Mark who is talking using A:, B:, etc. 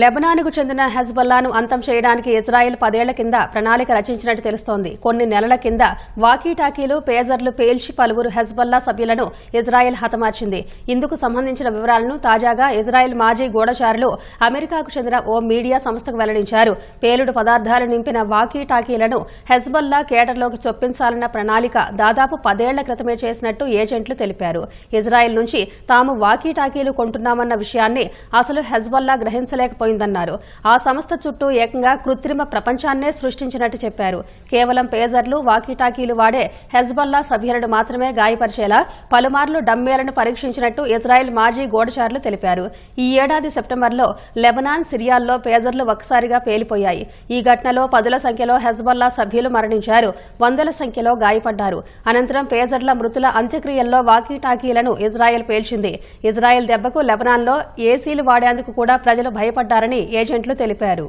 A: లెబనాన్కు చెందిన హెజ్బల్లాను అంతం చేయడానికి ఇజ్రాయెల్ పదేళ్ళ కింద ప్రణాళిక రచించినట్టు తెలుస్తోంది. కొన్ని నెలల కింద వాకీటాకీలు పేజర్లు పేల్చి పలువురు హెజ్బల్లా సభ్యులను ఇజ్రాయెల్ హతమార్చింది. ఇందుకు సంబంధించిన వివరాలను తాజాగా ఇజ్రాయెల్ మాజీ గూఢచారులు అమెరికాకు చెందిన ఓ మీడియా సంస్థకు వెల్లడించారు. పేలుడు పదార్థాలు నింపిన వాకీటాకీలను హెజ్బల్లా కేటర్లోకి చొప్పించాలన్న ప్రణాళిక దాదాపు పదేళ్ళ క్రితమే చేసినట్టు ఏజెంట్లు తెలిపారు. ఇజ్రాయెల్ నుంచి తాము వాకీటాకీలు కొంటున్నామన్న విషయాన్ని అసలు హెజ్బల్లా గ్రహించలేక గ్రహించలేకపోయిందన్నారు ఆ సంస్థ చుట్టూ ఏకంగా కృత్రిమ ప్రపంచాన్నే సృష్టించినట్టు చెప్పారు. కేవలం పేజర్లు వాకీటాకీలు వాడే హెజ్బల్లా సభ్యులను మాత్రమే గాయపరిచేలా పలుమార్లు డమ్మేలను పరీక్షించినట్టు ఇజ్రాయెల్ మాజీ గోడచారులు తెలిపారు. ఈ ఏడాది సెప్టెంబర్లో లెబనాన్ సిరియాల్లో పేజర్లు ఒక్కసారిగా పేలిపోయాయి. ఈ ఘటనలో పదుల సంఖ్యలో హెజ్బల్లా సభ్యులు మరణించారు. వందల సంఖ్యలో గాయపడ్డారు. అనంతరం పేజర్ల మృతుల అంత్యక్రియల్లో వాకీటాకీలను ఇజ్రాయెల్ పేల్చింది. ఇజ్రాయెల్ దెబ్బకు లెబనాన్లో ఏసీలు వాడేందుకు కూడా ప్రజలు పడ్డారని ఏజెంట్లు తెలిపారు.